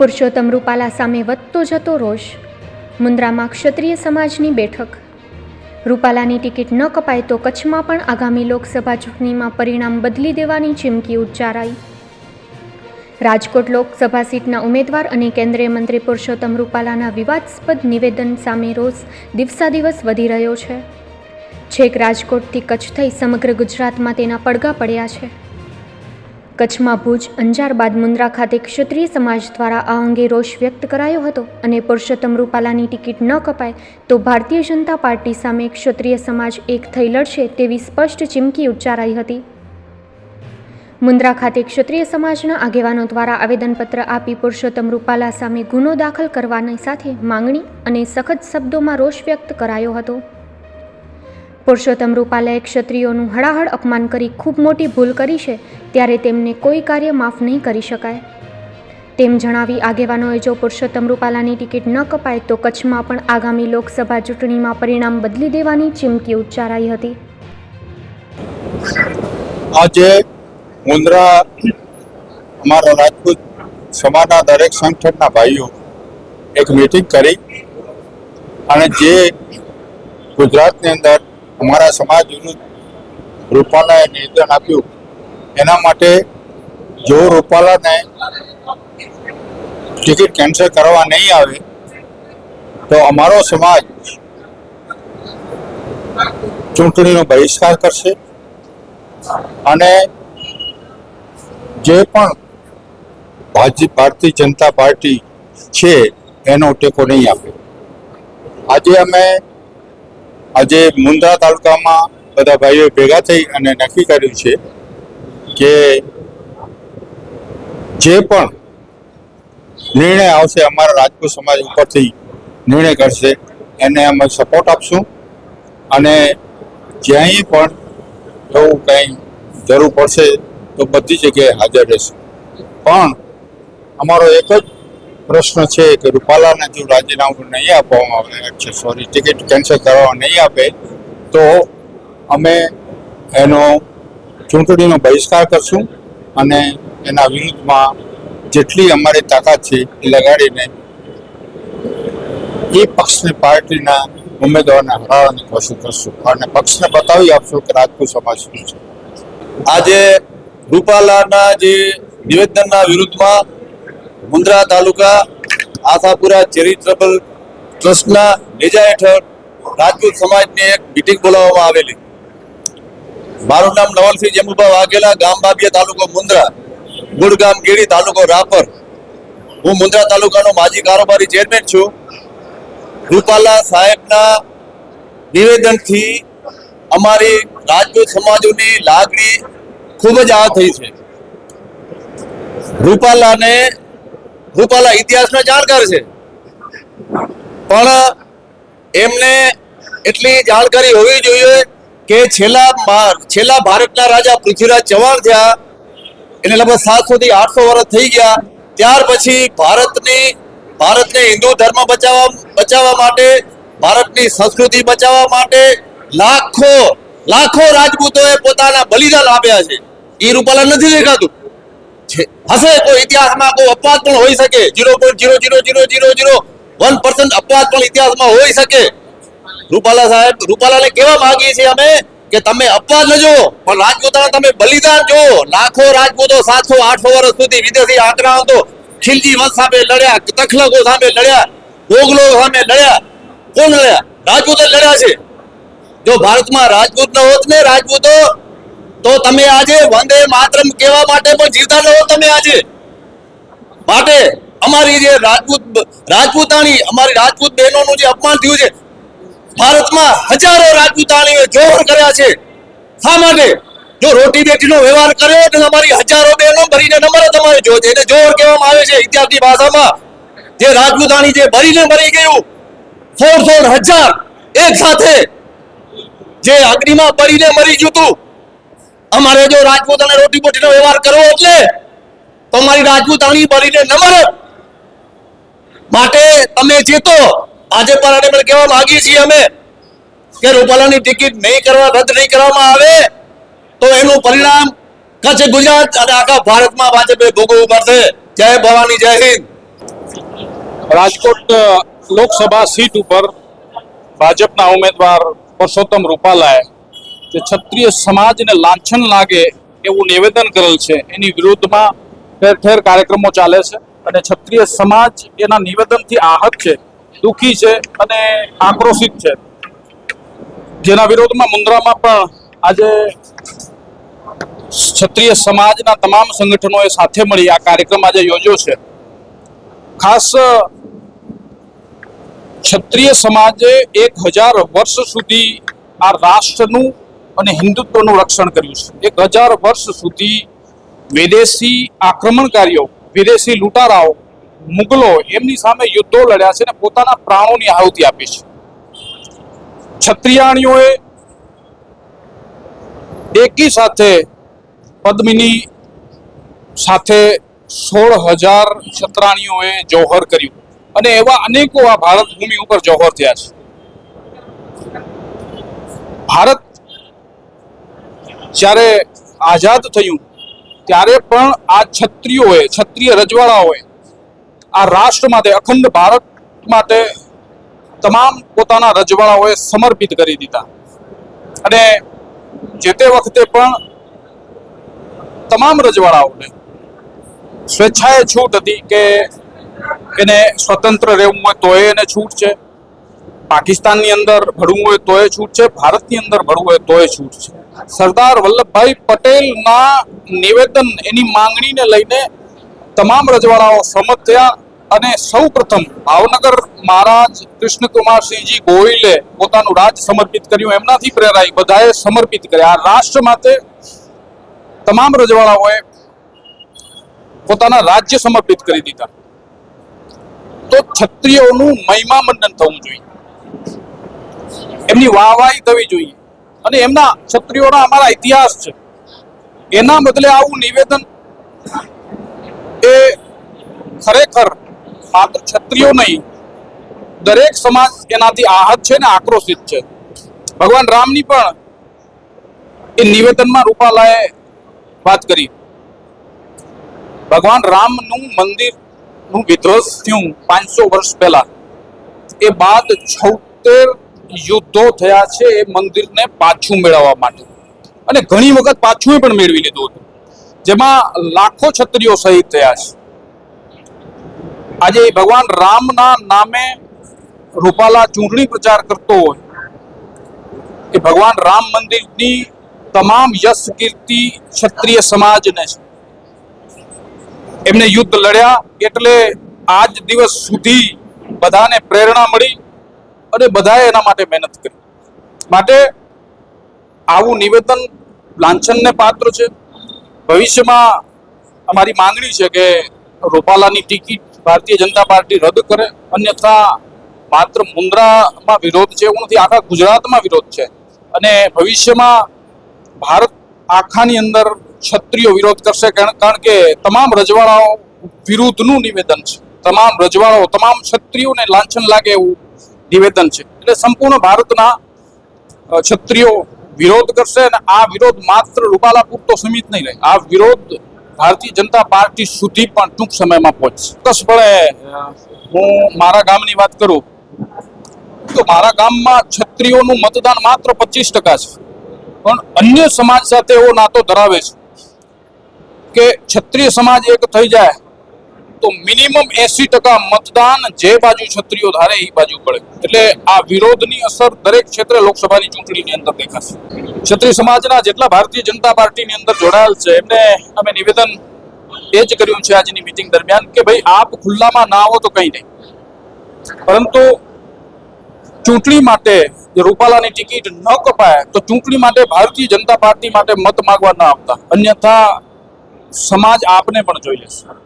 પુરુષોત્તમ રૂપાલા સામે વધતો જતો રોષ મુન્દ્રામાં ક્ષત્રિય સમાજની બેઠક. રૂપાલાની ટિકિટ ન કપાય તો કચ્છમાં પણ આગામી લોકસભા ચૂંટણીમાં પરિણામ બદલી દેવાની ચીમકી ઉચ્ચારાઈ. રાજકોટ લોકસભા સીટના ઉમેદવાર અને કેન્દ્રીય મંત્રી પુરુષોત્તમ રૂપાલાના વિવાદાસ્પદ નિવેદન સામે રોષ દિવસાદિવસ વધી રહ્યો છે. છેક રાજકોટથી કચ્છ થઈ સમગ્ર ગુજરાતમાં તેના પડઘા પડ્યા છે. કચ્છમાં ભુજ, અંજાર બાદ મુન્દ્રા ખાતે ક્ષત્રિય સમાજ દ્વારા આ અંગે રોષ વ્યક્ત કરાયો હતો અને પુરુષોત્તમ રૂપાલાની ટિકિટ ન કપાય તો ભારતીય જનતા પાર્ટી સામે ક્ષત્રિય સમાજ એક થઈ લડશે તેવી સ્પષ્ટ ચીમકી ઉચ્ચારાઈ હતી. મુન્દ્રા ખાતે ક્ષત્રિય સમાજના આગેવાનો દ્વારા આવેદનપત્ર આપી પુરુષોત્તમ રૂપાલા સામે ગુનો દાખલ કરવાની સાથે માંગણી અને સખત શબ્દોમાં રોષ વ્યક્ત કરાયો હતો. પુરુષોત્તમ રૂપાલાએ ક્ષત્રિયોનું હળાહળ અપમાન કરી ખૂબ મોટી ભૂલ કરી છે, ત્યારે તેમને કોઈ કાર્ય માફ નહીં કરી શકાય. તેમ જણાવી આગેવાનોએ જો પુરુષોત્તમ રૂપાલાની ટિકિટ ન કપાય, તો કચ્છમાં પણ આગામી લોકસભા ચૂંટણીમાં પરિણામ બદલી દેવાની ચીમકી ઉચ્ચારાઈ હતી. આજે મુન્દ્રા અમારા રાજપૂત સમાજના દરેક સંગઠનના ભાઈઓ એક મિટિંગ કરી અને જે ગુજરાતની અંદર અમારા સમાજ વિરુદ્ધ રૂપાલાએ નિવેદન આપ્યું. એના માટે જો રૂપાલાને ટિકિટ કેન્સલ કરવા નહીં આવે, તો અમારો સમાજ ચૂંટણીનો બહિષ્કાર કરશે અને જે પણ ભારતીય જનતા પાર્ટી છે, એનો ટેકો નહીં આપે. આજે અમે આજે મુંદ્રા તાલુકામાં બધા ભાઈઓ ભેગા થઈ અને નક્કી કર્યું છે કે જે પણ નિર્ણય આવશે અમારા રાજપૂત સમાજ ઉપરથી નિર્ણય કરશે, એને અમે સપોર્ટ આપશું. અને જ્યાંય પણ એવું કંઈ જરૂર પડશે તો બધી જગ્યાએ હાજર રહેશું. પણ અમારો એક જ પ્રશ્ન છે કે રૂપાલાને જો રાજીનામું નહીં આપવામાં આવે છે સોરી ટિકિટ કેન્સલ કરવા નહીં આપે, તો અમે એનો ચૂંટણીનો બહિષ્કાર કરશું અને એના વિરુદ્ધમાં જેટલી અમારી તાકાત છે એ લગાડીને એ પક્ષની પાર્ટીના ઉમેદવારને હરાવવાની કોશિશ કરશું અને પક્ષને બતાવી આપશું કે રાજપૂત સમાજ શું છે. આજે રૂપાલાના જે નિવેદનના વિરુદ્ધમાં મુન્દ્રા તાલુકા આશાપુરા ચેરિટેબલ ટ્રસ્ટના નેજા હેઠળ રાજપૂત સમાજની એક મિટિંગ બોલાવવામાં આવેલી. મારું નામ નવલસિંહ જમુભા વાઘેલા, ગામ બાબિયા તાલુકો મુન્દ્રા, ગુડગામ ગીડી તાલુકો રાપર. હું મુન્દ્રા તાલુકાનો માજી કારોબારી ચેરમેન છું. રૂપાલા સાહેબના નિવેદનથી અમારી રાજપૂત સમાજોની લાગણી ખૂબ જ આ થઈ છે. રૂપાલાને રૂપાલા ઇતિહાસના જાણકાર છે. પણ એમને એટલી જાણકારી હોવી જોઈએ કે છેલ્લા છેલ્લા ભારતના રાજા પૃથ્વીરાજ ચૌહાણ થયા, એને લગભગ સાતસોથી આઠસો વર્ષ થઈ ગયા. ત્યાર પછી ભારતની, ભારતને હિન્દુ ધર્મ બચાવવા બચાવવા માટે, ભારતની સંસ્કૃતિ બચાવવા માટે લાખો લાખો રાજપૂતોએ પોતાના બલિદાન આપ્યા છે. એ રૂપાલા નથી દેખાતું. છે. હશે કોઈ ઇતિહાસમાં કોઈ અપવાદ પણ હોઈ શકે. Zero point zero zero zero zero zero one percent અપવાદ પણ ઇતિહાસમાં હોઈ શકે. રૂપાલા સાહેબ, રૂપાલાને કેવા માંગીએ છીએ અમે કે તમે અપવાદ ન જુઓ, પણ રાજપૂતાના તમે બલિદાન જુઓ. લાખો રાજપૂતો સાતસો આઠસો વર્ષ સુધી વિદેશી આક્રમણો ખિલજી વંશ સામે લડ્યા તખલકો સામે લડ્યા, ડોગલો સામે લડ્યા. કોણ લડ્યા? રાજપૂતો લડ્યા છે. જો ભારતમાં રાજપૂત ન હોત ને રાજપૂતો તો તમે આજે વંદે માતરમ કહેવા માટે પણ જીવતા રહો તમે આજે. માટે અમારી જે રાજપૂત રાજપૂતાણી, અમારી રાજપૂત બહેનોનું જે અપમાન થયું છે, ભારતમાં હજારો રાજપૂતાણીઓ જોર કર્યા છે. શા માટે? જો રોટી બેટીનો વ્યવહાર કર્યો તો અમારી હજારો બહેનો ભરીને નંબર તમારે જો એને જોર કહેવામાં આવે છે ઇતિહાસની ભાષામાં. જે રાજપૂતાણી જે ભરીને મરી ગયું સોળ સોળ હજાર એક સાથે જે અગ્નિમાં પડીને મરી ગયું હતું. અમારે જો રાજપૂત અને રોટી બોટીનો વ્યવહાર કરવો એટલે તો અમારી રાજપૂતાણી બળીને ન મળે માટે તમે જીતો આજે પણ પણ કહેવા માંગીએ છીએ અમે કે રૂપાલાની ટિકિટ નહીં કરવા, રદ નહીં કરવામાં આવે, તો એનું પરિણામ કચ્છ ગુજરાત અને આખા ભારતમાં ભાજપે ભોગવવું પડશે. જય ભવાની, જય હિન્દ. રાજકોટ લોકસભા સીટ ઉપર ભાજપના ઉમેદવાર પરસોત્તમ રૂપાલાએ જે ક્ષત્રિય સમાજને લાંછન લાગે એવું નિવેદન કરેલ છે, એની વિરુદ્ધમાં ઠેર ઠેર કાર્યક્રમો ચાલે છે અને ક્ષત્રિય સમાજ એના નિવેદનથી આહત છે, દુઃખી છે અને આક્રોશિત છે. જેના વિરોધમાં મુન્દ્રામાં પણ આજે ક્ષત્રિય સમાજના તમામ સંગઠનોએ સાથે મળી આ કાર્યક્રમ આજે યોજ્યો છે. ખાસ, ક્ષત્રિય સમાજે એક હજાર વર્ષ સુધી આ રાષ્ટ્રનું અને હિન્દુત્વનું રક્ષણ કર્યું છે. એક હજાર વર્ષ સુધી વિદેશી આક્રમણકારીઓ, વિદેશી લૂંટારાઓ, મુગલો એમની સામે યુદ્ધો લડ્યા છે અને પોતાના પ્રાણોની આહુતિ આપી છે. છત્રિયાણીઓએ એકી સાથે પદ્મિની સાથે સોળ હજાર છત્રાણીઓએ જોહર કર્યું અને એવા અનેકો આ ભારત ભૂમિ ઉપર જોહર થયા છે. ભારત જ્યારે આઝાદ થયું, ત્યારે પણ આ ક્ષત્રિયોએ ક્ષત્રિય રજવાડાઓએ આ રાષ્ટ્ર માટે, અખંડ ભારત માટે તમામ પોતાના રજવાડાઓએ સમર્પિત કરી દીધા. અને જે તે વખતે પણ તમામ રજવાડાઓને સ્વેચ્છાએ છૂટ હતી કે એને સ્વતંત્ર રહેવું હોય તોય એને છૂટ છે. પાકિસ્તાનની અંદર ભળવું હોય તોય છૂટ છે. ભારતની અંદર ભળવું હોય તોય છૂટ છે. સરદાર વલ્લભભાઈ પટેલના નિવેદન એની માંગણીને લઈને તમામ રજવાડાઓ સંમત થયા અને સૌ પ્રથમ ભાવનગર મહારાજ કૃષ્ણકુમારસિંહજી ગોહિલે પોતાનું રાજ સમર્પિત કર્યું, એમનાથી પ્રેરાઈ બધાએ સમર્પિત કર્યા. આ રાષ્ટ્ર માટે તમામ રજવાડાઓએ પોતાના રાજ્ય સમર્પિત કરી દીધા. તો ક્ષત્રિયોનું મહિમા મંડન થવું જોઈએ. એમની વાહવાહી થવી જોઈએ. અને એમના ક્ષત્રિયોના અમારા ઇતિહાસ છે. એના બદલે આવું નિવેદન એ ખરેખર માત્ર ક્ષત્રિયો નહીં, દરેક સમાજ એનાથી આહત છે ને આક્રોશિત છે. ભગવાન રામની પણ એ નિવેદનમાં રૂપાલાએ વાત કરી. ભગવાન રામનું મંદિરનું વિધ્વંસ થયું પાંચસો વર્ષ પહેલા. એ બાદ છોતેર યુદ્ધો થયા છે એ મંદિરને પાછું મેળવવા માટે. અને ઘણી વખત પાછું પણ મેળવી લીધું હતું. જેમાં લાખો છત્રીઓ શહીદ થયા છે. આજે ભગવાન રામના નામે રૂપાલા ચૂંટણી પ્રચાર કરતો હોય, એ ભગવાન રામ મંદિરની તમામ યશ કીર્તિ ક્ષત્રિય સમાજને છે. એમને યુદ્ધ લડ્યા એટલે આજ દિવસ સુધી બધાને પ્રેરણા મળી. અને બધાએ એના માટે મહેનત કરી. માટે આવું નિવેદન લાંછનને પાત્ર છે. ભવિષ્યમાં અમારી માંગણી છે કે રૂપાલાની ટિકિટ ભારતીય જનતા પાર્ટી રદ કરે. અન્યથા માત્ર મુન્દ્રામાં વિરોધ છે એવું નથી, આખા ગુજરાતમાં વિરોધ છે. અને ભવિષ્યમાં ભારત આખાની અંદર ક્ષત્રિયો વિરોધ કરશે કારણ કે તમામ રજવાડાઓ વિરુદ્ધનું નિવેદન છે. તમામ રજવાડાઓ, તમામ ક્ષત્રિયોને લાંછન લાગે એવું નિવેદન છે. એટલે સંપૂર્ણ ભારતના ક્ષત્રિયો વિરોધ કરશે અને આ વિરોધ માત્ર રૂપાલા પૂરતો સીમિત નહીં રહે. આ વિરોધ ભારતીય જનતા પાર્ટી સુધી પણ ટૂંક સમયમાં પહોંચશે. ચોક્કસપણે હું મારા ગામની વાત કરું, તો મારા ગામમાં ક્ષત્રિયોનું મતદાન માત્ર પચીસ ટકા છે. પણ અન્ય સમાજ સાથે એવો નાતો ધરાવે છે કે ક્ષત્રિય સમાજ એક થઈ જાય તો મિનિમમ એસી ટકા મતદાન જે બાજુ છત્રીઓ ધારે એ બાજુ પડે. એટલે આ વિરોધની અસર દરેક ક્ષેત્રે લોકસભાની ચૂંટણીની અંદર દેખાશે. ક્ષત્રિય સમાજના જેટલા ભારતીય જનતા પાર્ટીની અંદર જોડાયેલ છે, એમને અમે નિવેદન એ જ કર્યું છે આજની મિટિંગ દરમિયાન કે ભાઈ આપ ખુલ્લામાં ના આવો તો કંઈ નહીં. પરંતુ ચૂંટણી માટે રૂપાલાની ટિકિટ ન કપાય, તો ચૂંટણી માટે ભારતીય જનતા પાર્ટી માટે મત માગવા ન આપતા. અન્યથા સમાજ આપને પણ જોઈ લેશે.